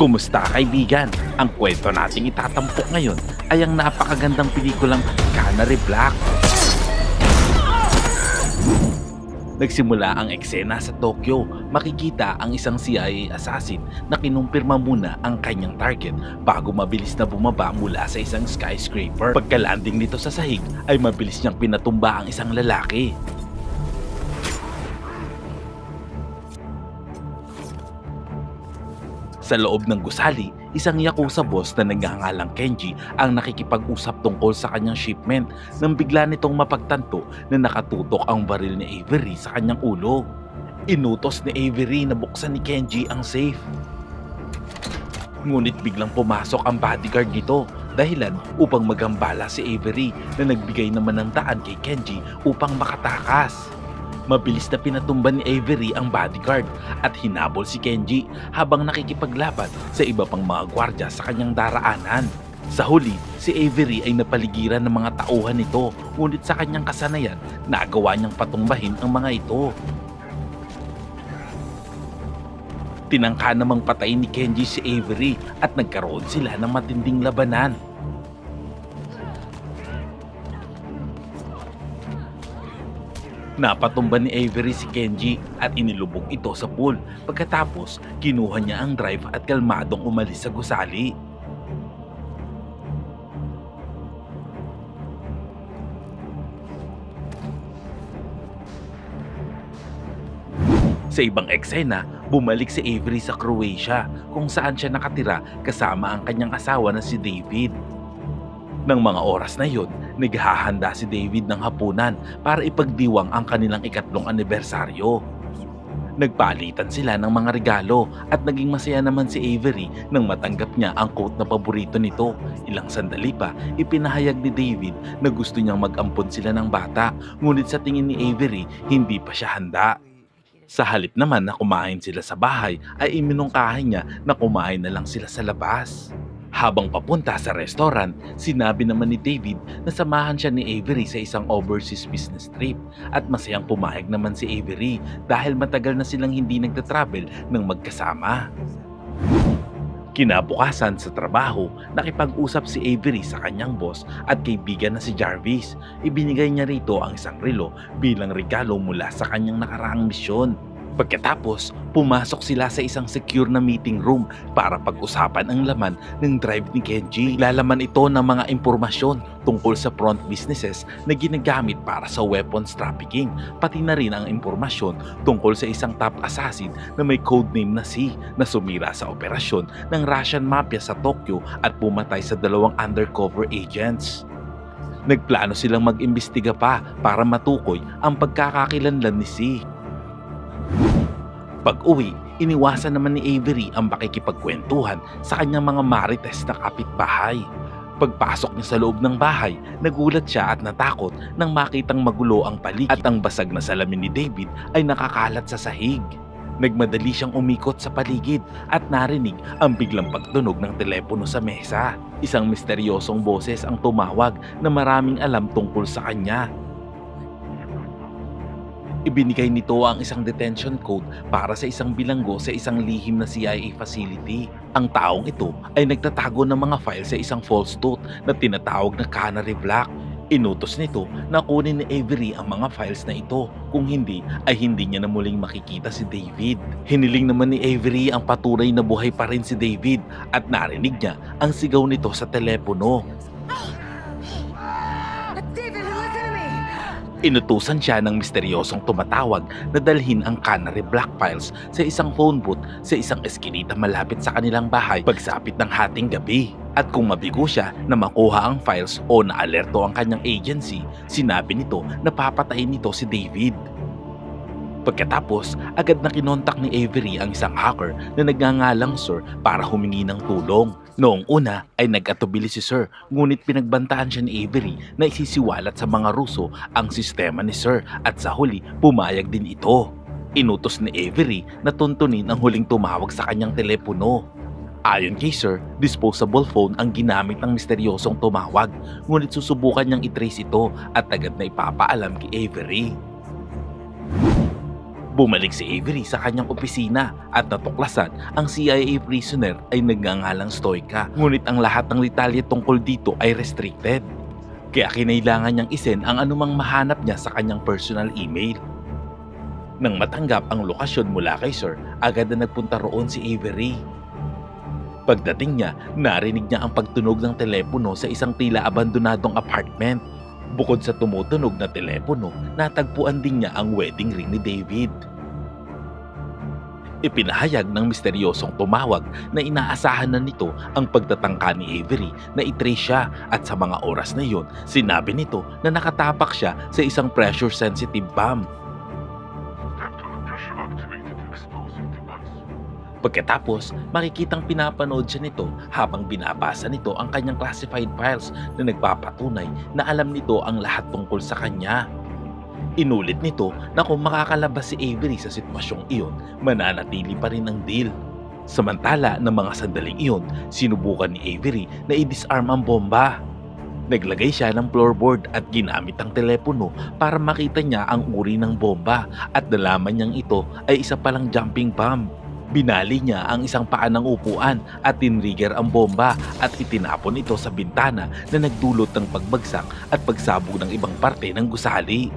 Kumusta kaibigan? Ang kwento nating itatampok ngayon ay ang napakagandang pelikulang Canary Black. Nagsimula ang eksena sa Tokyo. Makikita ang isang CIA assassin na kinumpirma muna ang kanyang target bago mabilis na bumaba mula sa isang skyscraper. Pagka-landing nito sa sahig ay mabilis niyang pinatumba ang isang lalaki. Sa loob ng gusali, isang Yakuza boss na nagngangalang Kenji ang nakikipag-usap tungkol sa kanyang shipment nang bigla nitong mapagtanto na nakatutok ang baril ni Avery sa kanyang ulo. Inutos ni Avery na buksan ni Kenji ang safe. Ngunit biglang pumasok ang bodyguard nito dahilan upang magambala si Avery na nagbigay naman ng daan kay Kenji upang makatakas. Mabilis na pinatumba ni Avery ang bodyguard at hinabol si Kenji habang nakikipaglaban sa iba pang mga gwardya sa kanyang daraanan. Sa huli, si Avery ay napaligiran ng mga tauhan nito ngunit sa kanyang kasanayan, nagawa niyang patumbahin ang mga ito. Tinangka namang patayin ni Kenji si Avery at nagkaroon sila ng matinding labanan. Napatumba ni Avery si Kenji at inilubog ito sa pool. Pagkatapos, kinuha niya ang drive at kalmadong umalis sa gusali. Sa ibang eksena, bumalik si Avery sa Croatia kung saan siya nakatira kasama ang kanyang asawa na si David. Nang mga oras na yun, naghahanda si David ng hapunan para ipagdiwang ang kanilang ikatlong anibersaryo. Nagpalitan sila ng mga regalo at naging masaya naman si Avery nang matanggap niya ang coat na paborito nito. Ilang sandali pa, ipinahayag ni David na gusto niyang mag-ampon sila ng bata ngunit sa tingin ni Avery, hindi pa siya handa. Sa halip naman na kumain sila sa bahay ay iminungkahin niya na kumain na lang sila sa labas. Habang papunta sa restaurant, sinabi naman ni David na samahan siya ni Avery sa isang overseas business trip at masayang pumayag naman si Avery dahil matagal na silang hindi nagtatravel ng magkasama. Kinabukasan sa trabaho, nakipag-usap si Avery sa kanyang boss at kaibigan na si Jarvis. Ibinigay niya rito ang isang relo bilang regalo mula sa kanyang nakaraang misyon. Pagkatapos, pumasok sila sa isang secure na meeting room para pag-usapan ang laman ng drive ni Kenji. Lalaman ito ng mga impormasyon tungkol sa front businesses na ginagamit para sa weapons trafficking, pati na rin ang impormasyon tungkol sa isang top assassin na may codename na C na sumira sa operasyon ng Russian Mafia sa Tokyo at pumatay sa dalawang undercover agents. Nagplano silang mag-imbestiga pa para matukoy ang pagkakakilanlan ni C. Pag-uwi, iniwasan naman ni Avery ang makikipagkwentuhan sa kanyang mga marites na kapitbahay. Pagpasok niya sa loob ng bahay, nagulat siya at natakot nang makitang magulo ang paligid at ang basag na salamin ni David ay nakakalat sa sahig. Nagmadali siyang umikot sa paligid at narinig ang biglang pagtunog ng telepono sa mesa. Isang misteryosong boses ang tumawag na maraming alam tungkol sa kanya. Ibinigay nito ang isang detention code para sa isang bilanggo sa isang lihim na CIA facility. Ang taong ito ay nagtatago ng mga file sa isang false tooth na tinatawag na Canary Black. Inutos nito na kunin ni Avery ang mga files na ito. Kung hindi, ay hindi niya na muling makikita si David. Hiniling naman ni Avery ang patunay na buhay pa rin si David at narinig niya ang sigaw nito sa telepono. Inutusan siya ng misteryosong tumatawag na dalhin ang Canary Black Files sa isang phone booth sa isang eskinita malapit sa kanilang bahay pagsapit ng hating gabi. At kung mabigo siya na makuha ang files o na-alerto ang kanyang agency, sinabi nito na papatayin nito si David. Pagkatapos, agad na kinontak ni Avery ang isang hacker na nagngangalang Sir para humingi ng tulong. Noong una ay nag-atubili si Sir, ngunit pinagbantaan siya ni Avery na isisiwalat sa mga Ruso ang sistema ni Sir at sa huli pumayag din ito. Inutos ni Avery na tuntunin ang huling tumawag sa kanyang telepono. Ayon kay Sir, disposable phone ang ginamit ng misteryosong tumawag, ngunit susubukan niyang itrace ito at agad na ipapaalam kay Avery. Bumalik si Avery sa kanyang opisina at natuklasan ang CIA prisoner ay nagngangalang Stoica. Ngunit ang lahat ng detalye tungkol dito ay restricted. Kaya kinailangan niyang isen ang anumang mahanap niya sa kanyang personal email. Nang matanggap ang lokasyon mula kay Sir, agad na nagpunta roon si Avery. Pagdating niya, narinig niya ang pagtunog ng telepono sa isang tila abandonadong apartment. Bukod sa tumutunog na telepono, natagpuan din niya ang wedding ring ni David. Ipinahayag ng misteryosong tumawag na inaasahan na nito ang pagtatangka ni Avery na itrace siya at sa mga oras na iyon, sinabi nito na nakatapak siya sa isang pressure-sensitive bomb. Pagkatapos, makikitang pinapanood siya nito habang binabasa nito ang kanyang classified files na nagpapatunay na alam nito ang lahat tungkol sa kanya. Inulit nito na kung makakalabas si Avery sa sitwasyong iyon, mananatili pa rin ang deal. Samantala ng mga sandaling iyon, sinubukan ni Avery na i-disarm ang bomba. Naglagay siya ng floorboard at ginamit ang telepono para makita niya ang uri ng bomba at nalaman niyang ito ay isa palang jumping bomb. Binali niya ang isang paa ng upuan at tinrigger ang bomba at itinapon ito sa bintana na nagdulot ng pagbagsak at pagsabog ng ibang parte ng gusali.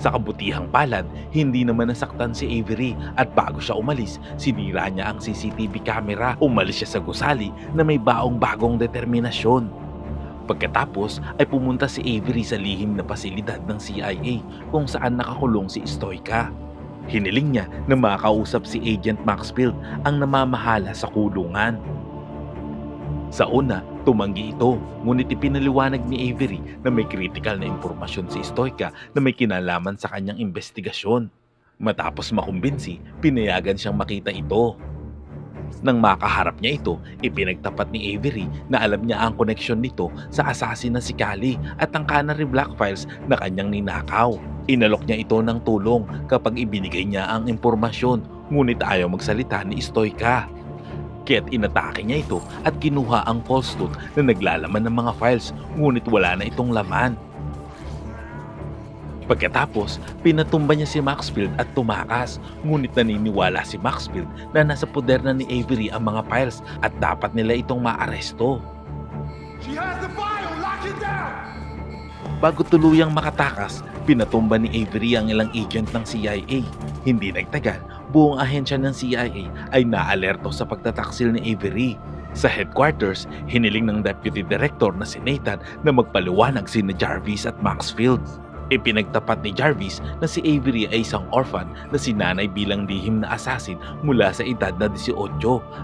Sa kabutihang palad, hindi naman nasaktan si Avery at bago siya umalis, sinira niya ang CCTV camera. Umalis siya sa gusali na may baong bagong determinasyon. Pagkatapos ay pumunta si Avery sa lihim na pasilidad ng CIA kung saan nakakulong si Stoica. Hiniling niya na makausap si Agent Maxfield ang namamahala sa kulungan. Sa una, tumanggi ito, ngunit ipinaliwanag ni Avery na may critical na impormasyon si Stoica na may kinalaman sa kanyang investigasyon. Matapos makumbinsi, pinayagan siyang makita ito. Nang makaharap niya ito, ipinagtapat ni Avery na alam niya ang koneksyon nito sa assassin na si Kali at ang Canary Black Files na kanyang ninakaw. Inalok niya ito ng tulong kapag ibinigay niya ang impormasyon, ngunit ayaw magsalita ni Stoica. Kaya't inatake niya ito at kinuha ang false tooth na naglalaman ng mga files, ngunit wala na itong laman. Pagkatapos, pinatumba niya si Maxfield at tumakas, ngunit naniniwala si Maxfield na nasa poder na ni Avery ang mga files at dapat nila itong maaresto. She has the file! Lock it down! Bago tuluyang makatakas, pinatumba ni Avery ang ilang agent ng CIA. Hindi nagtagal, buong ahensya ng CIA ay naalerto sa pagtataksil ni Avery. Sa headquarters, hiniling ng Deputy Director na si Nathan na magpaliwanag si Jarvis at Maxfield. Ipinagtapat ni Jarvis na si Avery ay isang orphan na sinanay bilang lihim na assassin mula sa edad na 18.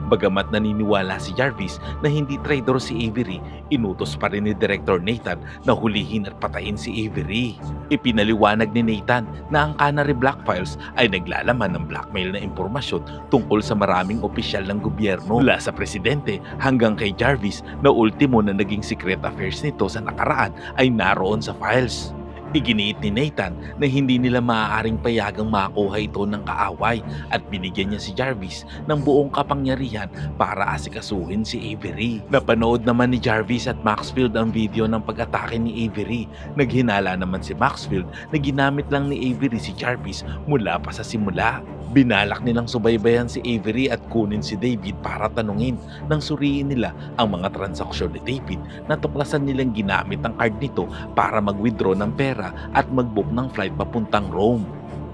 Bagamat naniniwala si Jarvis na hindi traitor si Avery, inutos pa rin ni Director Nathan na hulihin at patayin si Avery. Ipinaliwanag ni Nathan na ang Canary Black Files ay naglalaman ng blackmail na impormasyon tungkol sa maraming opisyal ng gobyerno mula sa presidente hanggang kay Jarvis na ultimo na naging secret affairs nito sa nakaraan ay naroon sa files. Iginiit ni Nathan na hindi nila maaaring payagang makuha ito ng kaaway at binigyan niya si Jarvis ng buong kapangyarihan para asikasuhin si Avery. Napanood naman ni Jarvis at Maxfield ang video ng pag-atake ni Avery. Naghinala naman si Maxfield na ginamit lang ni Avery si Jarvis mula pa sa simula. Binalak nilang subaybayan si Avery at kunin si David para tanungin nang suriin nila ang mga transaksyon ni David natuklasan nilang ginamit ang card nito para mag-withdraw ng pera at mag-book ng flight papuntang Rome.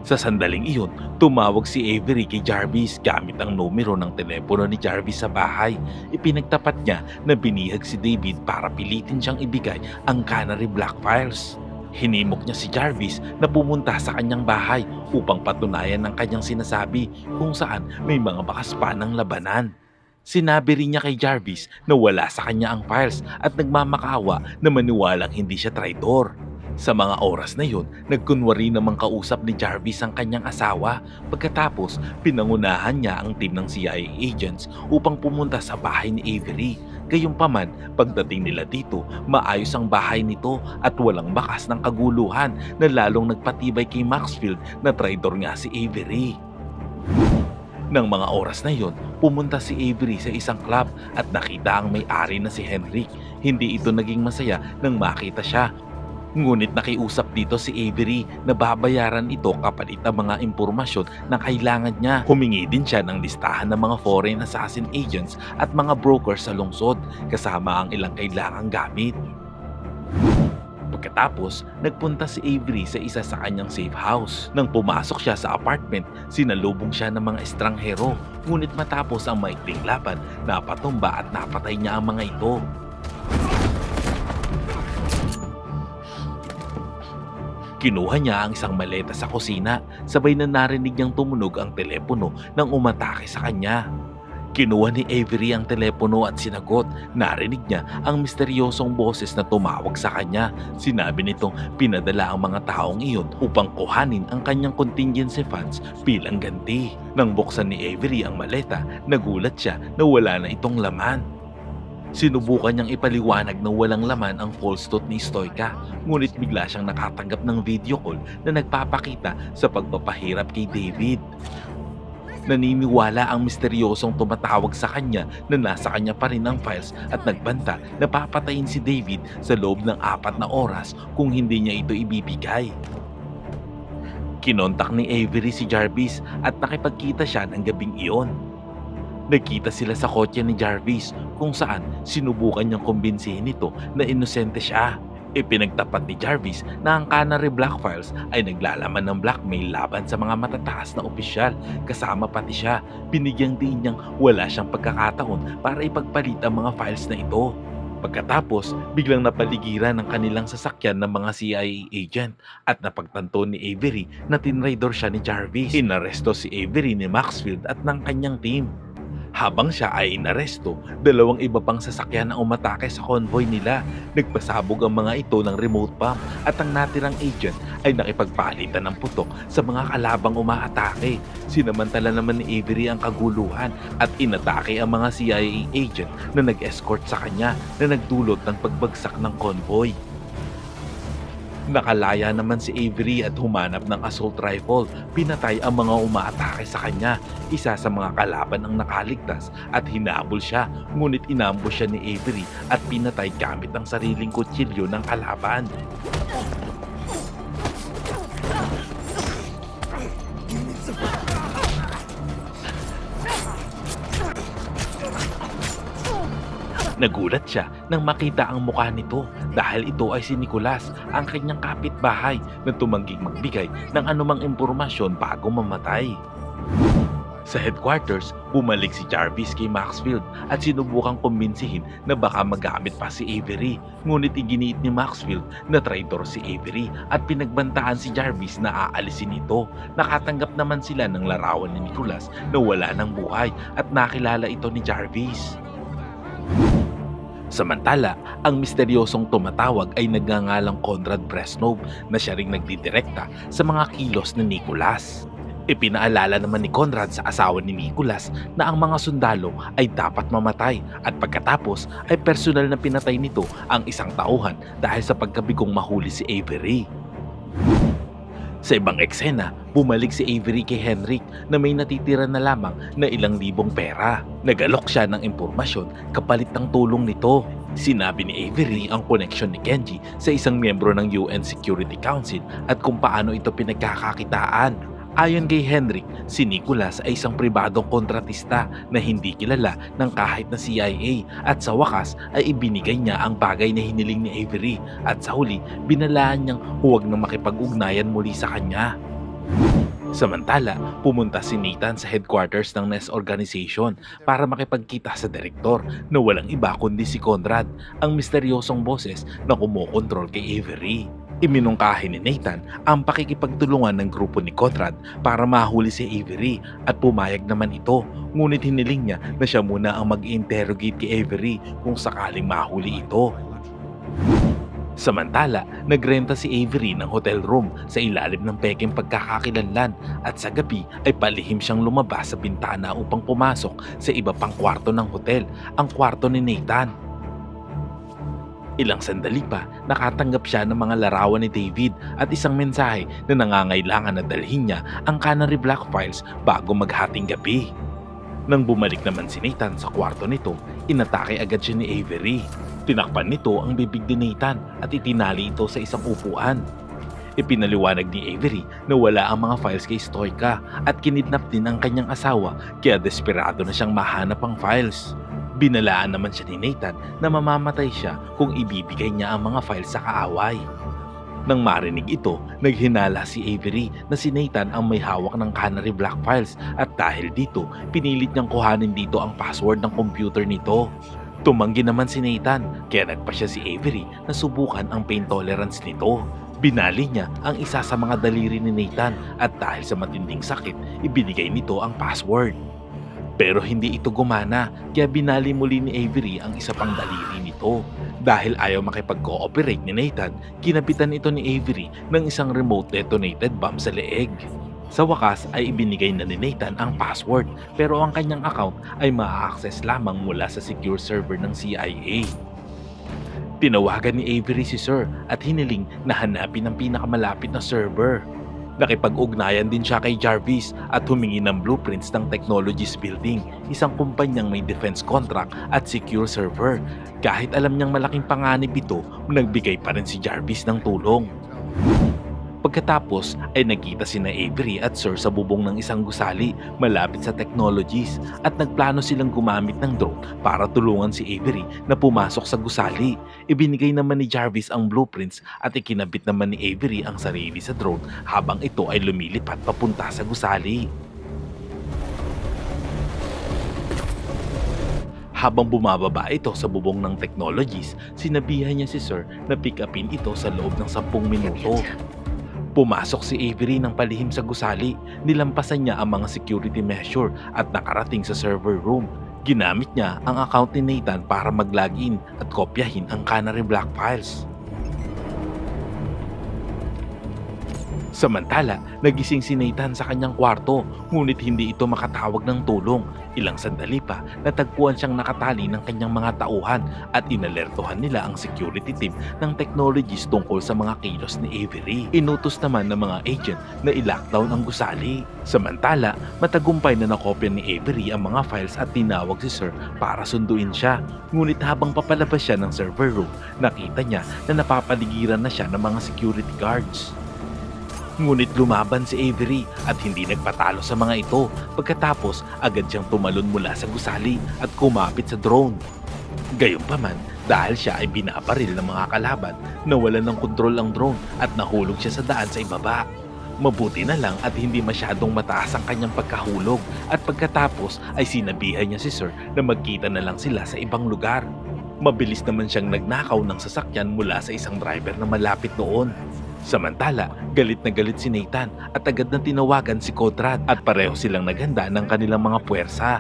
Sa sandaling iyon, tumawag si Avery kay Jarvis gamit ang numero ng telepono ni Jarvis sa bahay. Ipinagtapat niya na binihag si David para pilitin siyang ibigay ang Canary Black Files. Hinimok niya si Jarvis na pumunta sa kanyang bahay upang patunayan ang kanyang sinasabi kung saan may mga bakas pa ng labanan. Sinabi rin niya kay Jarvis na wala sa kanya ang files at nagmamakawa na maniwalang hindi siya traitor. Sa mga oras na yun, nagkunwari namang kausap ni Jarvis ang kanyang asawa. Pagkatapos, pinangunahan niya ang team ng CIA agents upang pumunta sa bahay ni Avery. Gayunpaman, pagdating nila dito, maayos ang bahay nito at walang bakas ng kaguluhan na lalong nagpatibay kay Maxfield na traitor nga si Avery. Nang mga oras na yon, pumunta si Avery sa isang club at nakita ang may-ari na si Henrik. Hindi ito naging masaya nang makita siya. Ngunit nakiusap dito si Avery na babayaran ito kapalit ang mga impormasyon na kailangan niya. Humingi din siya ng listahan ng mga foreign assassin agents at mga brokers sa lungsod kasama ang ilang kailangang gamit. Pagkatapos, nagpunta si Avery sa isa sa kanyang safe house. Nang pumasok siya sa apartment, sinalubong siya ng mga estranghero. Ngunit matapos ang maikling laban, napatumba at napatay niya ang mga ito. Kinuha niya ang isang maleta sa kusina, sabay na narinig niyang tumunog ang telepono nang umatake sa kanya. Kinuha ni Avery ang telepono at sinagot. Narinig niya ang misteryosong boses na tumawag sa kanya. Sinabi nitong pinadala ang mga taong iyon upang kuhanin ang kanyang contingency funds bilang ganti. Nang buksan ni Avery ang maleta, nagulat siya na wala na itong laman. Sinubukan niyang ipaliwanag na walang laman ang false tooth ni Stoica, ngunit bigla siyang nakatanggap ng video call na nagpapakita sa pagpapahirap kay David. Naniniwala ang misteryosong tumatawag sa kanya na nasa kanya pa rin ang files at nagbanta na papatayin si David sa loob ng apat na oras kung hindi niya ito ibibigay. Kinontak ni Avery si Jarvis at nakipagkita siya ng gabing iyon. Nagkita sila sa kotse ni Jarvis kung saan sinubukan niyang kumbinsihin ito na inosente siya. Ipinagtapat ni Jarvis na ang Canary Black Files ay naglalaman ng blackmail laban sa mga matataas na opisyal kasama pati siya. Binigyang din niyang wala siyang pagkakataon para ipagpalit ang mga files na ito. Pagkatapos, biglang napaligiran ng kanilang sasakyan ng mga CIA agent at napagtanto ni Avery na tinraidor siya ni Jarvis. Inaresto si Avery ni Maxfield at ng kanyang team. Habang siya ay inaresto, dalawang iba pang sasakyan ang umatake sa convoy nila. Nagpasabog ang mga ito ng remote bomb at ang natirang agent ay nakipagpalitan ng putok sa mga kalabang umaatake. Sinamantala naman ni Avery ang kaguluhan at inatake ang mga CIA agent na nag-escort sa kanya na nagdulot ng pagbagsak ng convoy. Nakalaya naman si Avery at humanap ng assault rifle. Pinatay ang mga umaatake sa kanya. Isa sa mga kalaban ang nakaligtas at hinabol siya. Ngunit inambush siya ni Avery at pinatay gamit ang sariling kutsilyo ng kalaban. Nagulat siya nang makita ang mukha nito dahil ito ay si Nicolas, ang kanyang kapitbahay na tumangging magbigay ng anumang impormasyon bago mamatay. Sa headquarters, bumalik si Jarvis kay Maxfield at sinubukang kumbinsihin na baka magamit pa si Avery. Ngunit iginiit ni Maxfield na traitor si Avery at pinagbantaan si Jarvis na aalisin ito. Nakatanggap naman sila ng larawan ni Nicholas na wala ng buhay at nakilala ito ni Jarvis. Samantala, ang misteryosong tumatawag ay nagngangalang Conrad Bresnov na siya ring nagdidirekta sa mga kilos ni Nicholas. Ipinaalala naman ni Conrad sa asawa ni Nicholas na ang mga sundalo ay dapat mamatay at pagkatapos ay personal na pinatay nito ang isang tauhan dahil sa pagkabigong mahuli si Avery. Sa ibang eksena, bumalik si Avery kay Henrik na may natitira na lamang na ilang libong pera. Nagalok siya ng impormasyon kapalit ng tulong nito. Sinabi ni Avery ang connection ni Kenji sa isang miyembro ng UN Security Council at kung paano ito pinagkakakitaan. Ayon kay Henrik, si Nicholas ay isang pribadong kontratista na hindi kilala ng kahit na CIA at sa wakas ay ibinigay niya ang bagay na hiniling ni Avery at sa huli binalaan niyang huwag na makipag-ugnayan muli sa kanya. Samantala, pumunta si Nathan sa headquarters ng NES organization para makipagkita sa direktor na walang iba kundi si Conrad, ang misteryosong boses na kumokontrol kay Avery. Iminungkahi ni Nathan ang pakikipagtulungan ng grupo ni Conrad para mahuli si Avery at pumayag naman ito ngunit hiniling niya na siya muna ang mag-interrogate kay Avery kung sakaling mahuli ito. Samantala, nagrenta si Avery ng hotel room sa ilalim ng peking pagkakakilanlan at sa gabi ay palihim siyang lumabas sa bintana upang pumasok sa iba pang kwarto ng hotel, ang kwarto ni Nathan. Ilang sandali pa, nakatanggap siya ng mga larawan ni David at isang mensahe na nangangailangan na dalhin niya ang Canary Black Files bago maghating gabi. Nang bumalik naman si Nathan sa kwarto nito, inatake agad siya ni Avery. Tinakpan nito ang bibig ni Nathan at itinali ito sa isang upuan. Ipinaliwanag ni Avery na wala ang mga files kay Stoica at kinidnap din ang kanyang asawa kaya desperado na siyang mahanap ang files. Binalaan naman siya ni Nathan na mamamatay siya kung ibibigay niya ang mga files sa kaaway. Nang marinig ito, naghinala si Avery na si Nathan ang may hawak ng Canary Black Files at dahil dito, pinilit niyang kuhanin dito ang password ng computer nito. Tumanggi naman si Nathan, kaya nagpa siya si Avery na subukan ang pain tolerance nito. Binali niya ang isa sa mga daliri ni Nathan at dahil sa matinding sakit, ibinigay nito ang password. Pero hindi ito gumana, kaya binali muli ni Avery ang isa pang daliri nito. Dahil ayaw makipag-cooperate ni Nathan, kinapitan ito ni Avery ng isang remote detonated bomb sa leeg. Sa wakas ay ibinigay na ni Nathan ang password pero ang kanyang account ay maa-access lamang mula sa secure server ng CIA. Tinawagan ni Avery si Sir at hiniling na hanapin ang pinakamalapit na server. Nakipag-ugnayan din siya kay Jarvis at humingi ng blueprints ng Technologies Building, isang kumpanyang may defense contract at secure server. Kahit alam niyang malaking panganib ito, nagbigay pa rin si Jarvis ng tulong. Pagkatapos ay nagkita sina Avery at Sir sa bubong ng isang gusali malapit sa technologies at nagplano silang gumamit ng drone para tulungan si Avery na pumasok sa gusali. Ibinigay naman ni Jarvis ang blueprints at ikinabit naman ni Avery ang sarili sa drone habang ito ay lumilipad papunta sa gusali. Habang bumababa ito sa bubong ng technologies, sinabihan niya si Sir na pick upin ito sa loob ng 10 minuto. Pumasok si Avery ng palihim sa gusali, nilampasan niya ang mga security measure at nakarating sa server room. Ginamit niya ang account ni Nathan para mag-login at kopyahin ang Canary Black Files. Samantala, nagising si Nathan sa kanyang kwarto ngunit hindi ito makatawag ng tulong. Ilang sandali pa, natagpuan siyang nakatali ng kanyang mga tauhan at inalertohan nila ang security team ng technologies tungkol sa mga kilos ni Avery. Inutos naman ng mga agent na i-lockdown ang gusali. Samantala, matagumpay na nakopya ni Avery ang mga files at tinawag si Sir para sunduin siya. Ngunit habang papalabas siya ng server room, nakita niya na napapaligiran na siya ng mga security guards. Ngunit lumaban si Avery at hindi nagpatalo sa mga ito. Pagkatapos, agad siyang tumalon mula sa gusali at kumapit sa drone. Gayunpaman, dahil siya ay binabaril ng mga kalaban, nawalan ng kontrol ang drone at nahulog siya sa daan sa ibaba. Mabuti na lang at hindi masyadong mataas ang kanyang pagkahulog at pagkatapos ay sinabihan niya si Sir na magkita na lang sila sa ibang lugar. Mabilis naman siyang nagnakaw ng sasakyan mula sa isang driver na malapit noon. Samantala, galit na galit si Nathan at agad na tinawagan si Conrad at pareho silang naghanda ng kanilang mga puwersa.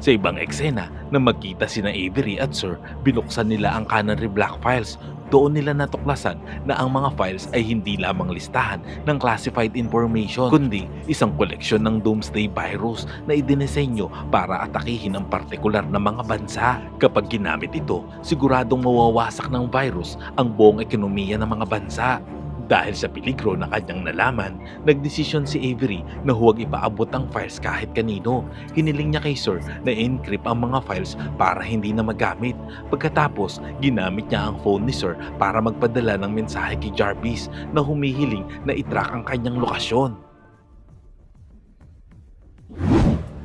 Sa ibang eksena, na magkita sina Avery at Sir, binuksan nila ang Canary Black Files. Doon nila natuklasan na ang mga files ay hindi lamang listahan ng classified information, kundi isang koleksyon ng doomsday virus na idinisenyo para atakihin ang partikular na mga bansa. Kapag ginamit ito, siguradong mawawasak ng virus ang buong ekonomiya ng mga bansa. Dahil sa peligro na kanyang nalaman, nagdesisyon si Avery na huwag ipaabot ang files kahit kanino. Hiniling niya kay Sir na encrypt ang mga files para hindi na magamit. Pagkatapos, ginamit niya ang phone ni Sir para magpadala ng mensahe kay Jarvis na humihiling na itrack ang kanyang lokasyon.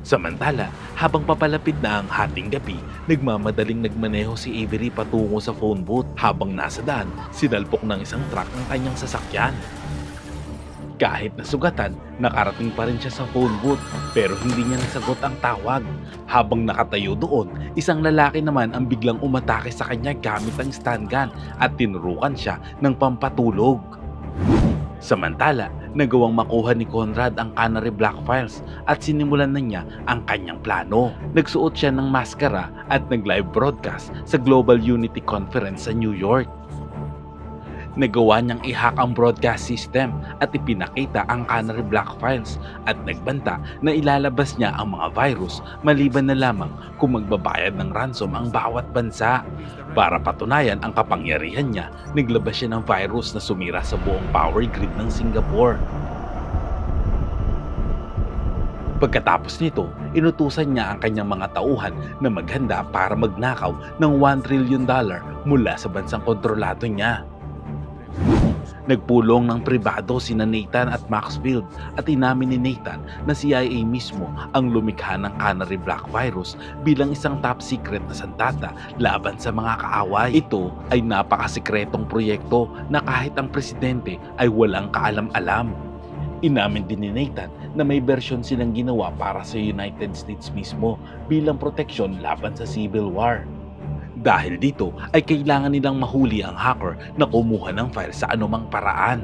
Samantala, habang papalapit na ang hating gabi, nagmamadaling nagmaneho si Avery patungo sa phone booth. Habang nasa daan, sinalpok ng isang truck ang kanyang sasakyan. Kahit nasugatan, nakarating pa rin siya sa phone booth pero hindi niya nasagot ang tawag. Habang nakatayo doon, isang lalaki naman ang biglang umatake sa kanya gamit ang stun gun at tinurukan siya ng pampatulog. Samantala, nagawang makuha ni Conrad ang Canary Black Files at sinimulan na niya ang kanyang plano. Nagsuot siya ng maskara at nag-live broadcast sa Global Unity Conference sa New York. Nagawa niyang i-hack ang broadcast system at ipinakita ang Canary Black Files at nagbanta na ilalabas niya ang mga virus maliban na lamang kung magbabayad ng ransom ang bawat bansa. Para patunayan ang kapangyarihan niya, naglabas siya ng virus na sumira sa buong power grid ng Singapore. Pagkatapos nito, inutusan niya ang kanyang mga tauhan na maghanda para magnakaw ng 1 trillion dollar mula sa bansang kontrolado niya. Nagpulong ng pribado sina Nathan at Maxfield at inamin ni Nathan na CIA mismo ang lumikha ng Canary Black Virus bilang isang top secret na sandata laban sa mga kaaway. Ito ay napakasikretong proyekto na kahit ang presidente ay walang kaalam-alam. Inamin din ni Nathan na may bersyon silang ginawa para sa United States mismo bilang proteksyon laban sa Civil War. Dahil dito ay kailangan nilang mahuli ang hacker na kumuha ng file sa anumang paraan.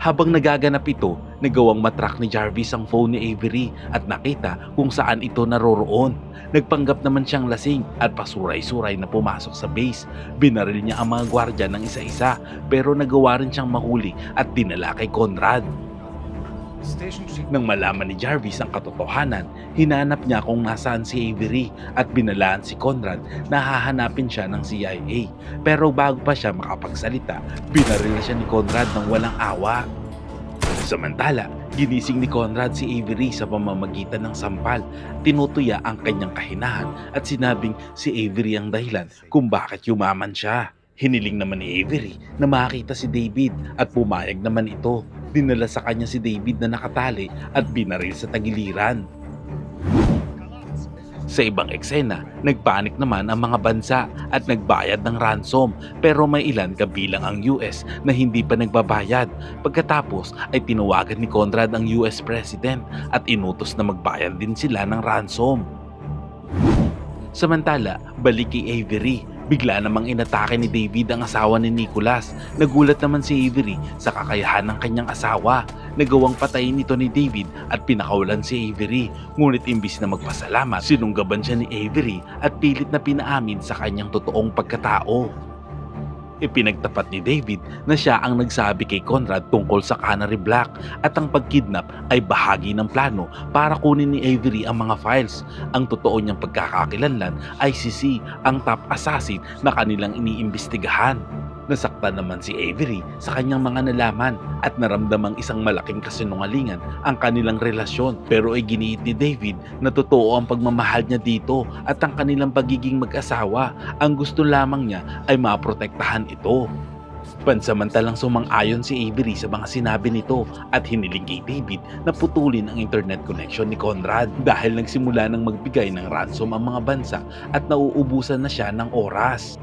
Habang nagaganap ito, nagawang matrack ni Jarvis ang phone ni Avery at nakita kung saan ito naroroon. Nagpanggap naman siyang lasing at pasuray-suray na pumasok sa base. Binaril niya ang mga gwardya ng isa-isa pero nagawa rin siyang mahuli at dinala kay Conrad. Nang malaman ni Jarvis ang katotohanan, hinanap niya kung nasaan si Avery at binalaan si Conrad na hahanapin siya ng CIA. Pero bago pa siya makapagsalita, binaril na siya ni Conrad ng walang awa. Samantala, ginising ni Conrad si Avery sa pamamagitan ng sampal. Tinutuya ang kanyang kahinahan at sinabing si Avery ang dahilan kung bakit yumaman siya. Hiniling naman ni Avery na makita si David at pumayag naman ito. Dinala sa kanya si David na nakatali at binaril sa tagiliran. Sa ibang eksena, nagpanik naman ang mga bansa at nagbayad ng ransom pero may ilan kabilang ang US na hindi pa nagbabayad. Pagkatapos ay tinawagan ni Conrad ang US President at inutos na magbayad din sila ng ransom. Samantala, balik kay Avery. Bigla namang inatake ni David ang asawa ni Nicholas. Nagulat naman si Avery sa kakayahan ng kanyang asawa. Nagawang patayin nito ni David at pinakawalan si Avery. Ngunit imbis na magpasalamat, sinunggaban siya ni Avery at pilit na pinaamin sa kanyang totoong pagkatao. Ipinagtapat ni David na siya ang nagsabi kay Conrad tungkol sa Canary Black at ang pagkidnap ay bahagi ng plano para kunin ni Avery ang mga files. Ang totoo niyang pagkakakilanlan ay si C, ang top assassin na kanilang iniimbestigahan. Nasaktan naman si Avery sa kanyang mga nalaman at naramdamang isang malaking kasinungalingan ang kanilang relasyon pero ay giniit ni David na totoo ang pagmamahal niya dito at ang kanilang pagiging mag-asawa. Ang gusto lamang niya ay maprotektahan ito. Pansamantalang sumang-ayon si Avery sa mga sinabi nito at hiniling kay David na putulin ang internet connection ni Conrad dahil nagsimula ng magbigay ng ransom ang mga bansa at nauubusan na siya ng oras.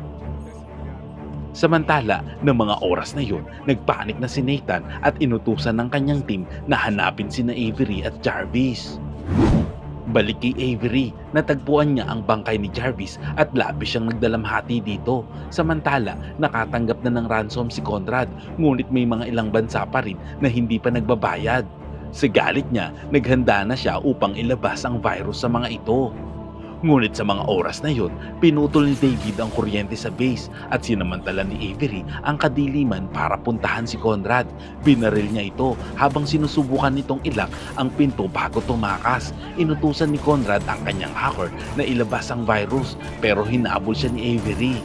Samantala, ng mga oras na yun, nagpanik na si Nathan at inutusan ng kanyang team na hanapin sina Avery at Jarvis. Balik kay Avery, natagpuan niya ang bangkay ni Jarvis at labis siyang nagdalamhati dito. Samantala, nakatanggap na ng ransom si Conrad, ngunit may mga ilang bansa pa rin na hindi pa nagbabayad. Sa galit niya, naghanda na siya upang ilabas ang virus sa mga ito. Ngunit sa mga oras na yun, pinutol ni David ang kuryente sa base at sinamantala ni Avery ang kadiliman para puntahan si Conrad. Binaril niya ito habang sinusubukan nitong ilak ang pinto bago tumakas. Inutusan ni Conrad ang kanyang hacker na ilabas ang virus pero hinabol siya ni Avery.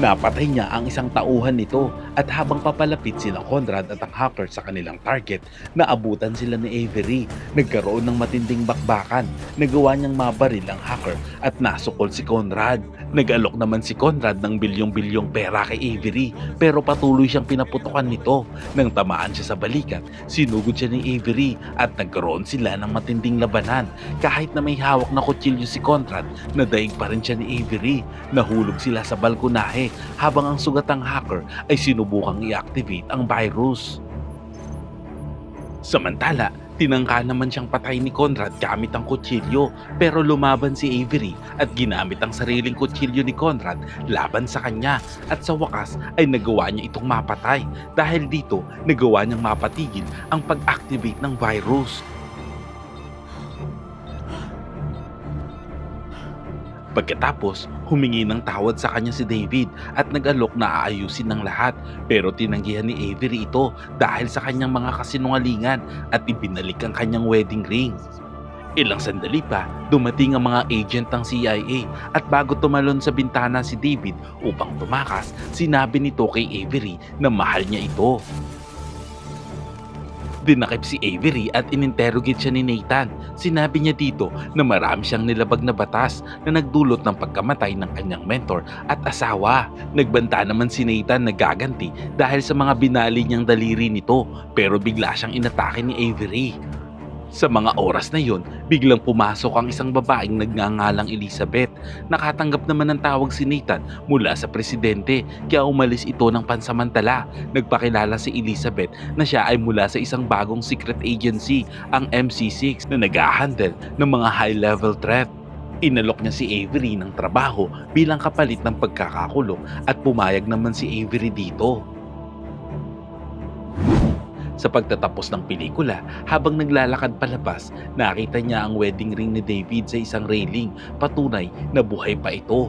Napatay niya ang isang tauhan nito at habang papalapit sila Conrad at ang hacker sa kanilang target, naabutan sila ni Avery. Nagkaroon ng matinding bakbakan. Nagawa niyang mabaril ang hacker at nasukol si Conrad. Nag-alok naman si Conrad ng bilyong-bilyong pera kay Avery pero patuloy siyang pinaputukan nito. Nang tamaan siya sa balikat, sinugod siya ni Avery at nagkaroon sila ng matinding labanan. Kahit na may hawak na kutsilyo si Conrad, nadaig pa rin siya ni Avery. Nahulog sila sa balkonahe habang ang sugatang hacker ay sinubukang i-activate ang virus. Samantala, tinangka naman siyang patay ni Conrad gamit ang kutsilyo pero lumaban si Avery at ginamit ang sariling kutsilyo ni Conrad laban sa kanya at sa wakas ay nagawa niya itong mapatay dahil dito nagawa niyang mapatigil ang pag-activate ng virus. Pagkatapos, humingi ng tawad sa kanya si David at nag-alok na aayusin ng lahat pero tinanggihan ni Avery ito dahil sa kanyang mga kasinungalingan at ibinalik ang kanyang wedding ring. Ilang sandali pa, dumating ang mga agent ng CIA at bago tumalon sa bintana si David upang tumakas, sinabi nito kay Avery na mahal niya ito. Dinakip si Avery at ininterrogate siya ni Nathan. Sinabi niya dito na marami siyang nilabag na batas na nagdulot ng pagkamatay ng kanyang mentor at asawa. Nagbanta naman si Nathan na gaganti dahil sa mga binali niyang daliri nito pero bigla siyang inatake ni Avery. Sa mga oras na yon, biglang pumasok ang isang babaeng nagngangalang Elizabeth. Nakatanggap naman ng tawag si Nathan mula sa presidente kaya umalis ito ng pansamantala. Nagpakilala si Elizabeth na siya ay mula sa isang bagong secret agency, ang MC6 na nag-handle ng mga high-level threat. Inalok niya si Avery ng trabaho bilang kapalit ng pagkakakulong at pumayag naman si Avery dito. Sa pagtatapos ng pelikula, habang naglalakad palabas, nakita niya ang wedding ring ni David sa isang railing, patunay na buhay pa ito.